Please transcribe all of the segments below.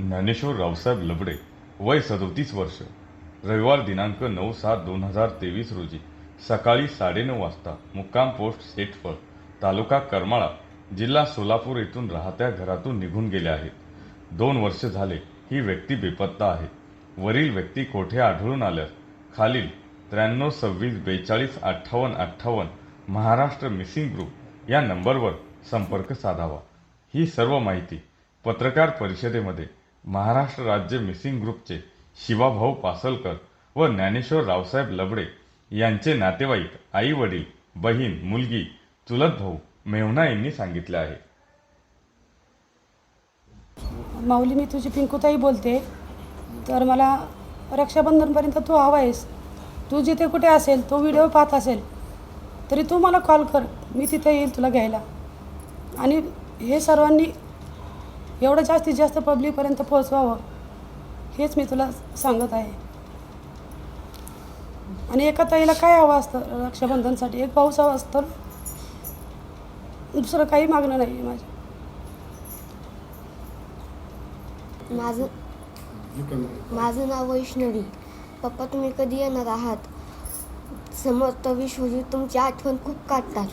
ज्ञानेश्वर रावसाहेब लबडे वय सदोतीस वर्ष. रविवार दिनांक नऊ सात दोन हजार तेवीस रोजी सकाळी साडेनऊ वाजता मुक्काम पोस्ट सेटफळ तालुका करमाळा जिल्हा सोलापूर येथून राहत्या घरातून निघून गेले आहेत. दोन वर्ष झाले ही व्यक्ती बेपत्ता आहे. वरील व्यक्ती कोठे आढळून आल्यास खालील त्र्याण्णव सव्वीस बेचाळीस अठ्ठावन्न अठ्ठावन्न महाराष्ट्र मिसिंग ग्रुप या नंबरवर संपर्क साधावा. ही सर्व माहिती पत्रकार परिषदेमध्ये महाराष्ट्र राज्य मिसिंग ग्रुपचे शिवाभाऊ पासलकर व ज्ञानेश्वर रावसाहेब लबडे यांचे नातेवाईक आई वडील बहीण मुलगी चुलत भाऊ मेहुणा यांनी सांगितले आहे. माऊली मी तुझी पिंकूताई बोलते. तर मला रक्षाबंधनपर्यंत तू हवा आहेस तू जिथे कुठे असेल तो व्हिडिओ पाहत असेल तरी तू मला कॉल कर. मी तिथे येईल तुला घ्यायला. आणि हे सर्वांनी एवढं जास्तीत जास्त पब्लिकपर्यंत पोहोचवावं हेच मी तुला सांगत आहे. आणि एका ताईला काय हवं असतं? रक्षाबंधनसाठी एक पाऊस हवा असतं. दुसरं काही मागणं नाही आहे माझं माझं माझं नाव वैष्णवी. पप्पा तुम्ही कधी येणार आहात? समर्थ विश्वजी तुमची आठवण खूप काढतात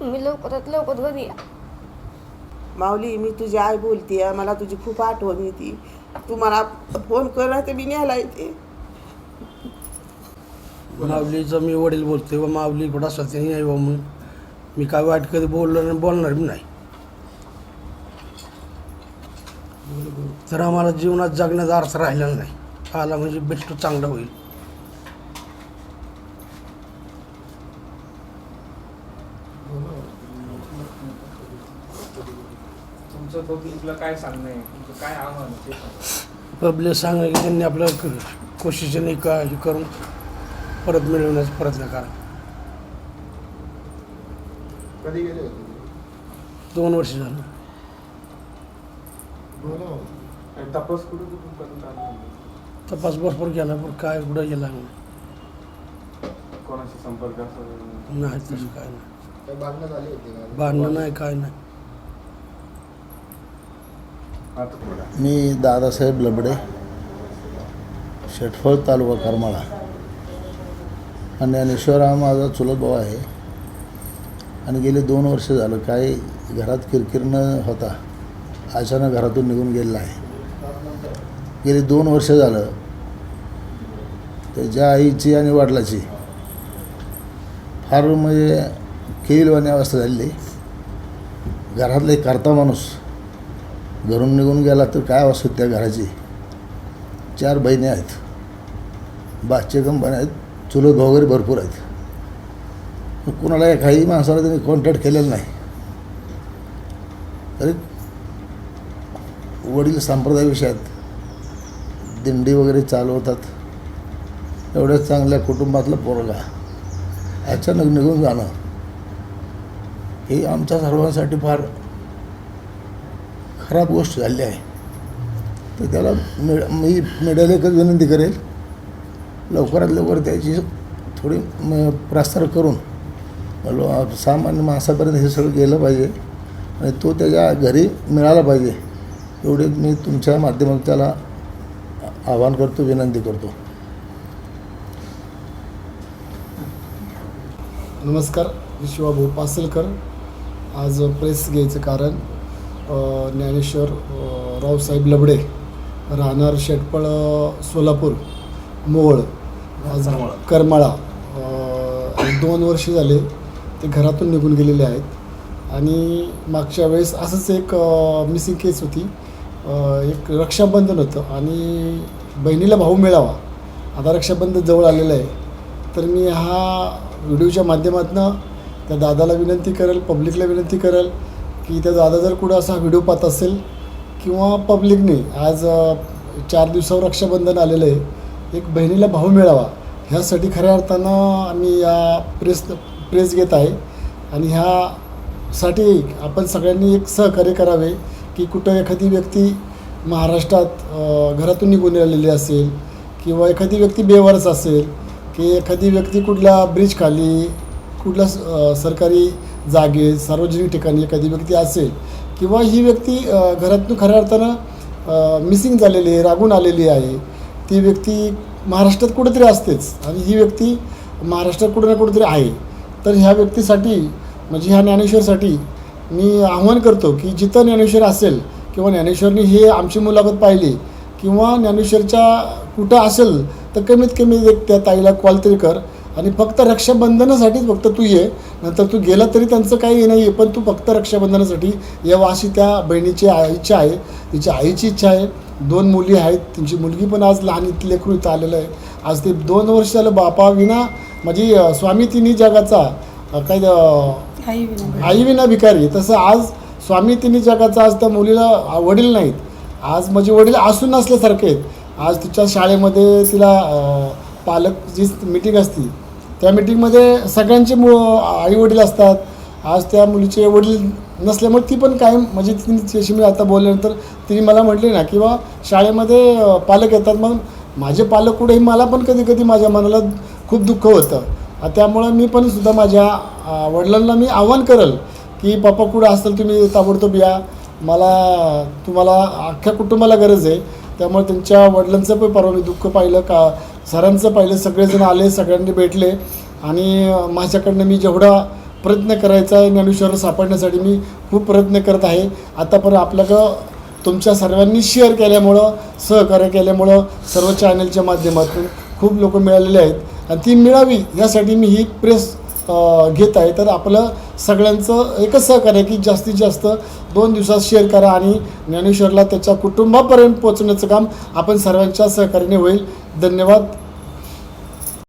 तुम्ही लवकरात लवकर घरी या. माऊली मी तुझी आई बोलते मला तुझी खूप आठवण येते. तू मला फोन कर ते मी न्यायला येते. माऊलीचं मी वडील बोलते व माऊली कुठं सत्य नाही व मग. मी काय वाईट कधी बोललो नाही बोलणार बी नाही. तर आम्हाला जीवनात जगण्याचा अर्थ राहिलेला नाही. आला म्हणजे बेस्ट चांगलं होईल. तुमचं पब्लिकला काय सांगणं आहे? तुमचं काय आव्हान आहे ते सांगा. पब्लिक सांगा की त्यांनी आपलं क- कोशिशेने का हे करून परत मिळवण्याचा प्रयत्न करा. कधी गेले होते दोन वर्ष झालं. आणि तपास कुठे कुठून आला? तपास भरपूर केला पण काय कुठं गेला नाही. कोणाशी संपर्क असं नाही तसं काय नाही. काही भांडणं झाली होती का? भांडणं नाही काय नाही. मी दादासाहेब लबडे शेटफळ तालुका करमाळा. आणि ज्ञानेश्वर हा माझा चुलत भाऊ आहे. आणि गेले दोन वर्ष झालं काही घरात किरकिर न होता अचानक घरातून निघून गेलेला आहे. गेली दोन वर्ष झालं त्याच्या आईची आणि वडिलाची फार म्हणजे केलवाणी अवस्था झालेली. घरातला एक करता माणूस घरून निघून गेला तर काय अवस्था त्या घराची? चार बहिणी आहेत. बाचे कंपन्या आहेत. चुलत भाऊ वगैरे भरपूर आहेत. कुणाला काही माणसाला त्यांनी कॉन्टॅक्ट केलेलं नाही. तरी वडील सांप्रदाय विषयात दिंडी वगैरे चालवतात. एवढ्या चांगल्या कुटुंबातलं पोरगा अचानक निघून जाणं हे आमच्या सर्वांसाठी फार खराब गोष्ट झाली आहे. तर त्याला मिळ मी मीडियाला एकच विनंती करेल लवकरात लवकर त्याची थोडी म प्रसार करून लो- सामान्य माणसापर्यंत हे सगळं गेलं पाहिजे आणि तो त्याच्या घरी मिळाला पाहिजे. एवढे मी तुमच्या माध्यमातून त्याला आवाहन करतो विनंती करतो. नमस्कार मी शिवाभाऊ पासलकर. आज प्रेस घ्यायचं कारण ज्ञानेश्वर रावसाहेब लबडे राहणार शेटपळ सोलापूर मोहोळ करमाळा. दोन वर्ष झाले ते घरातून निघून गेलेले आहेत. आणि मागच्या वेळेस असंच एक मिसिंग केस होती. एक रक्षाबंधन होतं आणि बहिणीला भाऊ मिळावा. आता रक्षाबंधन जवळ आलेलं आहे. तर मी हा व्हिडिओच्या माध्यमातून त्या दादाला विनंती करेल पब्लिकला विनंती करेल की त्या दादा जर कुठं असा व्हिडिओ पाहत असेल किंवा पब्लिकने आज चार दिवसावर रक्षाबंधन आलेलं आहे एक बहिणीला भाऊ मिळावा ह्यासाठी खऱ्या अर्थानं आम्ही या प्रेस प्रेस घेत आहे. आणि ह्यासाठी आपण सगळ्यांनी एक सहकार्य करावे की कुठं एखादी व्यक्ती महाराष्ट्रात घरातून निघून आलेली असेल किंवा एखादी व्यक्ती बेवारच असेल की एखादी व्यक्ती कुठल्या ब्रिजखाली कुठल्या स- सरकारी जागे सार्वजनिक ठिकाणी एखादी व्यक्ती असेल किंवा ही व्यक्ती घरातून खऱ्या अर्थानं मिसिंग झालेली आहे रागून आलेली आहे ती व्यक्ती महाराष्ट्रात कुठेतरी असतेच आणि ही व्यक्ती महाराष्ट्रात कुठे ना कुठेतरी आहे. तर ह्या व्यक्तीसाठी म्हणजे ह्या ज्ञानेश्वरसाठी मी आव्हान करतो की जिथं ज्ञानेश्वर असेल किंवा ज्ञानेश्वरनी हे आमची मुलाखत पाहिली किंवा ज्ञानेश्वरच्या कुठं असेल तर कमीत कमी एक त्या ताईला कॉल तरी कर. आणि फक्त रक्षाबंधनासाठीच फक्त तू ये. नंतर तू गेला तरी त्यांचं काही नाही आहे पण तू फक्त रक्षाबंधनासाठी यावं अशी त्या बहिणीची इच्छा आहे. तिच्या आईची इच्छा आहे. दोन मुली आहेत. त्यांची मुलगी पण आज लहान इथं लेकरू इथं आलेलं आहे. आज ते दोन वर्ष झालं बापा विना म्हणजे स्वामी तिन्ही जगाचा काय अं, आई विना आई विना भिकारी. तसं आज स्वामी तिन्ही जगाचा आज त्या मुलीला वडील नाहीत. आज म्हणजे वडील असून नसल्यासारखे आहेत. आज तिच्या शाळेमध्ये तिला अं, पालक जी मिटिंग असती त्या मिटिंगमध्ये सगळ्यांचे मु आई वडील असतात. आज त्या मुलीचे वडील नसल्यामुळे ती पण कायम म्हणजे तिने तिच्याशी मी आता बोलल्यानंतर तिने मला म्हटली ना किंवा शाळेमध्ये पालक येतात मग माझे पालक कुठेही मला पण कधी कधी माझ्या मनाला खूप दुःख होतं. त्यामुळं मी पण सुद्धा माझ्या वडिलांना मी आव्हान करेल की पप्पा कुठं असेल तुम्ही ताबडतोब या. मला तुम्हाला अख्ख्या कुटुंबाला गरज आहे. त्यामुळे त्यांच्या वडिलांचं पण परवा मी दुःख पाहिलं का सरांचं पाहिलं सगळेजण आले सगळ्यांनी भेटले. आणि माझ्याकडनं मी जेवढा प्रयत्न करायचा आहे ज्ञानेश्वर सापडण्यासाठी मी खूप प्रयत्न करत आहे. आतापर्यंत आपल्याकडं तुमच्या सर्वांनी शेअर केल्यामुळं सहकार्य केल्यामुळं सर्व चॅनलच्या माध्यमातून खूप लोक मिळालेले आहेत. आणि ती मिळावी यासाठी मी ही प्रेस घेत आहे. तर आपलं सगळ्यांचं एकच सहकार्य की जास्तीत जास्त दोन दिवसात शेअर करा आणि ज्ञानेश्वरला त्याच्या कुटुंबापर्यंत पोहोचण्याचं काम आपण सर्वांच्या सहकार्याने होईल. धन्यवाद.